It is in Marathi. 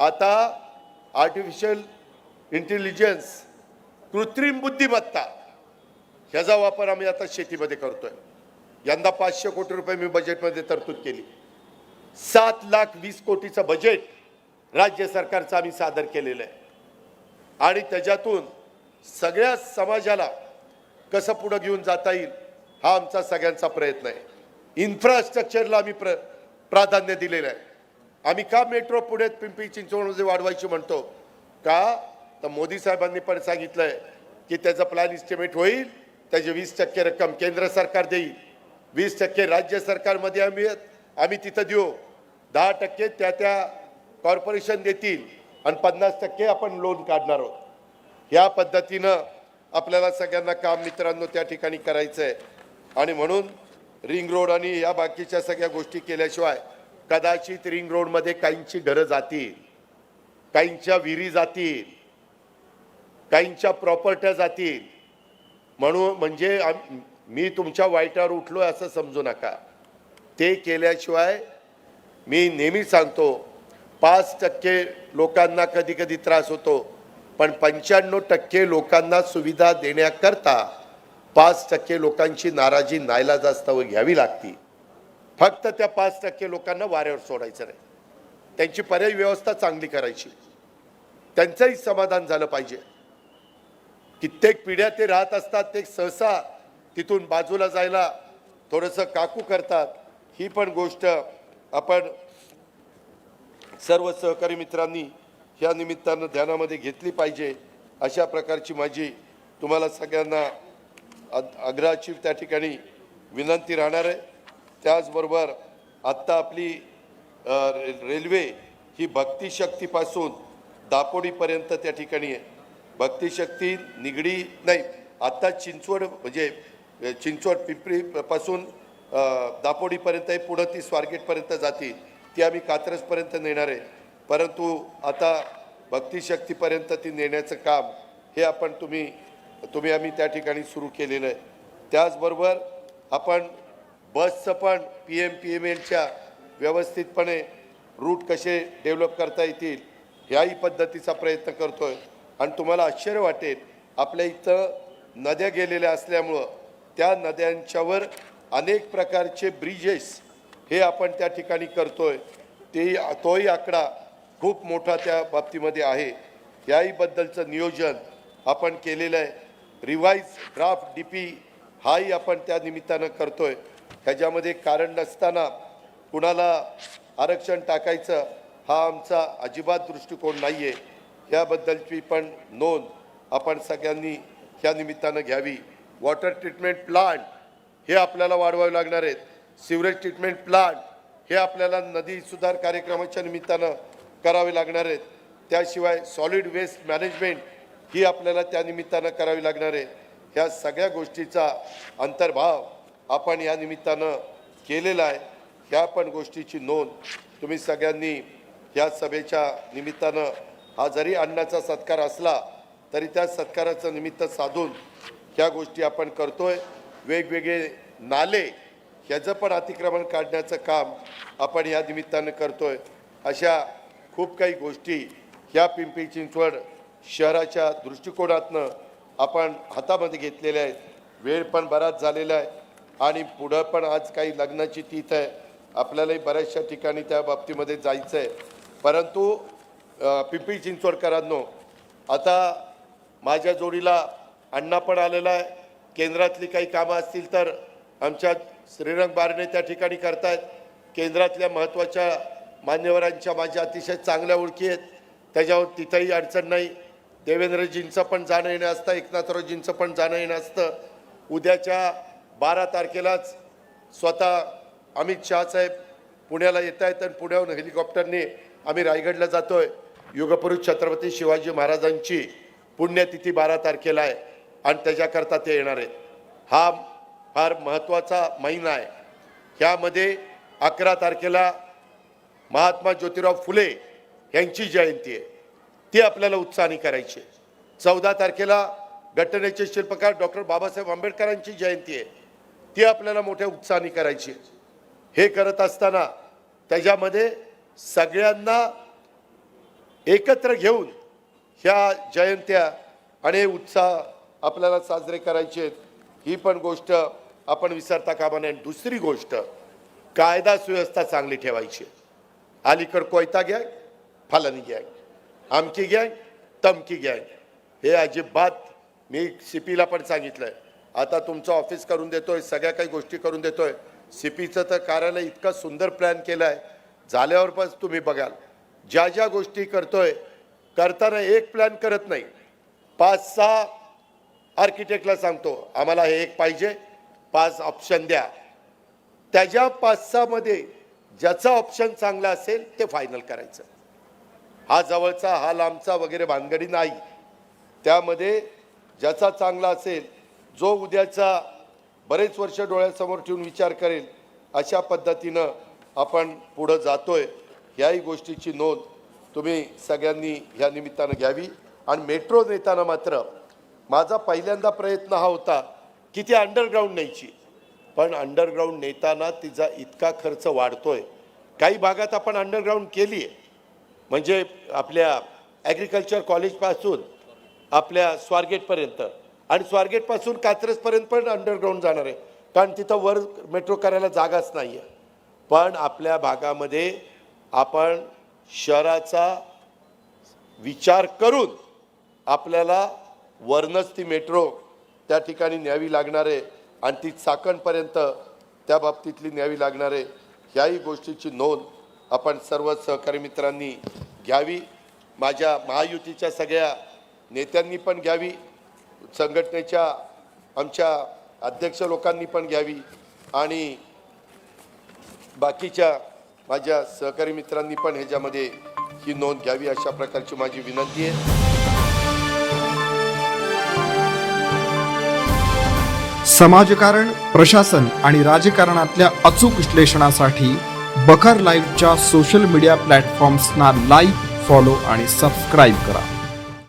आता आर्टिफिशियल इंटेलिजन्स कृत्रिम बुद्धिमत्ता ह्याचा वापर आम्ही आता शेतीमध्ये करतोय. यंदा पाचशे कोटी रुपये मी बजेटमध्ये तरतूद केली. सात लाख वीस कोटीचं बजेट राज्य सरकारचं आम्ही सादर केलेलं आहे. आणि त्याच्यातून सगळ्या समाजाला कसं पुढं घेऊन जाता येईल हा आमचा सगळ्यांचा प्रयत्न आहे. इन्फ्रास्ट्रक्चरला आम्ही प्र प्राधान्य दिलेलं आहे. आम्ही का मेट्रो पुढे पिंपरी चिंचवडमध्ये वाढवायची म्हणतो? का? तर मोदी साहेबांनी पण सांगितलंय की त्याचं प्लॅन इस्टिमेट होईल त्याची वीस टक्के रक्कम केंद्र सरकार देईल. वीस टक्के राज्य सरकारमध्ये आम्ही आम्ही तिथं देऊ. दहा टक्के त्या त्या कॉर्पोरेशन देतील आणि पन्नास टक्के आपण लोन काढणार आहोत. या पद्धतीनं आपल्याला सगळ्यांना काम मित्रांनो त्या ठिकाणी करायचं आहे आणि म्हणून रिंग रोड आणि या बाकीच्या सगळ्या गोष्टी केल्याशिवाय कदाचित रिंग रोडमध्ये काहींची घरं जातील काहींच्या विहिरी जातील काहींच्या प्रॉपर्ट्या जातील. म्हणून म्हणजे मी तुमच्या वाईटावर उठलो असं समजू नका. ते केल्याशिवाय मी नेहमी सांगतो पाच टक्के लोकांना कधी कधी त्रास होतो पण पंच्याण्णव टक्के लोकांना सुविधा देण्याकरता पाच टक्के लोकांची नाराजी नाईलाजास्तव घ्यावी लागती. फक्त त्या पाच टक्के लोकांना वाऱ्यावर सोडायचं नाही. त्यांची पर्यायी व्यवस्था चांगली करायची. त्यांचंही समाधान झालं पाहिजे. कित्येक पिढ्या ते राहत असतात ते सहसा तिथून बाजूला जायला थोडंसं काकू करतात. ही पण गोष्ट आपण सर्व सहकारी मित्रांनी ह्या निमित्तानं ध्यानामध्ये घेतली पाहिजे. अशा प्रकारची माझी तुम्हाला सगळ्यांना आग्रहाची त्या ठिकाणी विनंती राहणार आहे. त्याचबरोबर आत्ता आपली रे- रेल्वे ही भक्तिशक्तीपासून दापोडीपर्यंत त्या ठिकाणी आहे. भक्तिशक्ती निगडी नाही आत्ता चिंचवड म्हणजे चिंचवड पिंपरीपासून दापोडीपर्यंत आहे पुढं ती स्वारगेटपर्यंत जातील ती आम्ही कात्रजपर्यंत नेणार आहे. परंतु आता भक्तिशक्तीपर्यंत ती नेण्याचं काम हे आपण तुम्ही तुम्ही आम्ही त्या ठिकाणी सुरू केलेलं आहे. त्याचबरोबर आपण बसचं पण पी एम पी एम एलच्या व्यवस्थितपणे रूट कसे डेव्हलप करता येतील ह्याही पद्धतीचा प्रयत्न करतो आहे आणि तुम्हाला आश्चर्य वाटेल आपल्या इथं नद्या गेलेल्या असल्यामुळं त्या नद्यांच्यावर अनेक प्रकारचे ब्रिजेस हे आपण त्या ठिकाणी करतो आहे तेही तोही आकडा खूप मोठा त्या बाबतीमध्ये आहे. याहीबद्दलचं नियोजन आपण केलेलं आहे. रिवाईज ड्राफ्ट डी पी हाही आपण त्या निमित्तानं आहे ह्याच्यामध्ये कारण नसताना कुणाला आरक्षण टाकायचं हा आमचा अजिबात दृष्टिकोन नाही आहे याबद्दलची पण नोंद आपण सगळ्यांनी ह्या निमित्तानं घ्यावी. वॉटर ट्रीटमेंट प्लांट हे आपल्याला वाढवावे लागणार आहेत. सिवरेज ट्रीटमेंट प्लांट हे आपल्याला नदी सुधार कार्यक्रमाच्या निमित्तानं करावे लागणार आहेत. त्याशिवाय सॉलिड वेस्ट मॅनेजमेंट ही आपल्याला त्या निमित्तानं करावी लागणार आहे. ह्या सगळ्या गोष्टीचा अंतर्भाव आपण या निमित्तानं केलेला आहे. ह्या पण गोष्टीची नोंद. तुम्ही सगळ्यांनी ह्या सभेच्या निमित्तानं हा जरी अण्णाचा सत्कार असला तरी त्या सत्काराचं निमित्त साधून ह्या गोष्टी आपण करतोय. वेगवेगळे नाले ह्याचं पण अतिक्रमण काढण्याचं काम आपण या निमित्तानं करतोय. अशा खूप काही गोष्टी ह्या पिंपरी चिंचवड शहराच्या दृष्टिकोनातनं आपण हातामध्ये घेतलेल्या आहेत. वेळ पण बराच झालेला आहे. आणि पुढं पण आज काही लग्नाची तीथ आहे. आपल्यालाही बऱ्याचशा ठिकाणी त्या बाबतीमध्ये जायचं आहे परंतु अ, पिंपरी चिंचवडकरांनो आता माझ्या जोडीला अण्णा पण आलेला आहे. केंद्रातली काही कामं असतील तर आमच्या श्रीरंग बारणे त्या ठिकाणी करतायत. केंद्रातल्या महत्त्वाच्या मान्यवरांच्या माझ्या अतिशय चांगल्या ओळखी आहेत. त्याच्यावर तिथंही अडचण नाही. देवेंद्रजींचं पण जाणं येणं असतं. एकनाथरावजींचं पण जाणं येणं असतं. उद्याच्या बारा तारखेलाच स्वतः अमित शहासाहेब पुण्याला येत आहेत आणि पुण्याहून हेलिकॉप्टरने आम्ही रायगडला जातो आहे युगपुरुष छत्रपती शिवाजी महाराजांची पुण्यतिथी बारा तारखेला आहे आणि त्याच्याकरता ते येणार आहेत. हा फार महत्त्वाचा महिना आहे. ह्यामध्ये अकरा तारखेला महात्मा ज्योतिराव फुले यांची जयंती आहे. ती आपल्याला उत्साहाने करायची आहे. चौदा तारखेला घटनेचे शिल्पकार डॉक्टर बाबासाहेब आंबेडकरांची जयंती आहे. ती आपल्याला मोठ्या उत्साहाने करायची हे करत असताना त्याच्यामध्ये सगळ्यांना एकत्र घेऊन ह्या जयंत्या आणि उत्साह आपल्याला साजरे करायचे आहेत. ही पण गोष्ट आपण विसरता कामा नये. आणि दुसरी गोष्ट कायदा सुव्यवस्था चांगली ठेवायची अलीकड कोयता गँग फलानी गँग आमकी गँग तमकी गँग. हे अजिबात मी सी पीला पण आहे आता तुमचं ऑफिस करून देतोय सगळ्या काही गोष्टी करून देतोय. सी पीचं तर कार्यालय इतकं सुंदर प्लॅन केलं आहे झाल्यावर पण तुम्ही बघाल. ज्या ज्या गोष्टी करतोय करताना एक प्लॅन करत नाही. पाच सहा आर्किटेक्टला सांगतो आम्हाला हे एक पाहिजे पाच ऑप्शन द्या. त्याच्या पाच सहामध्ये ज्याचा ऑप्शन चांगला असेल ते फायनल करायचं. हा जवळचा हा लांबचा वगैरे भानगडी नाही. त्यामध्ये ज्याचा चांगला असेल जो उद्याचा बरेच वर्ष डोळ्यासमोर ठेवून विचार करेल अशा पद्धतीनं आपण पुढं जातोय. ह्याही गोष्टीची नोंद तुम्ही सगळ्यांनी ह्या निमित्तानं घ्यावी. आणि मेट्रो नेताना मात्र माझा पहिल्यांदा प्रयत्न हा होता की ती अंडरग्राऊंड न्यायची. पण अंडरग्राऊंड नेताना तिचा इतका खर्च वाढतोय. काही भागात आपण अंडरग्राऊंड केली आहे म्हणजे आपल्या ॲग्रिकल्चर कॉलेजपासून आपल्या स्वारगेटपर्यंत. आणि स्वारगेटपासून कात्रजपर्यंत पण अंडरग्राऊंड जाणार आहे. कारण तिथं वर मेट्रो करायला जागाच नाही आहे पण आपल्या भागामध्ये आपण शहराचा विचार करून आपल्याला वरनच ती मेट्रो त्या ठिकाणी न्यावी लागणार आहे आणि ती चाकणपर्यंत त्या बाबतीतली न्यावी लागणार आहे. ह्याही गोष्टीची नोंद आपण सर्व सहकारी मित्रांनी घ्यावी. माझ्या महायुतीच्या सगळ्या नेत्यांनी पण घ्यावी. संघटनेच्या आमच्या अध्यक्ष लोकांनी पण घ्यावी आणि बाकीच्या माझ्या सहकारी मित्रांनी पण ह्याच्यामध्ये ही नोंद घ्यावी अशा प्रकारची माझी विनंती आहे. समाजकारण प्रशासन आणि राजकारणातल्या अचूक विश्लेषणासाठी बखर लाईव्हच्या सोशल मीडिया प्लॅटफॉर्म्सना लाईक फॉलो आणि सबस्क्राईब करा.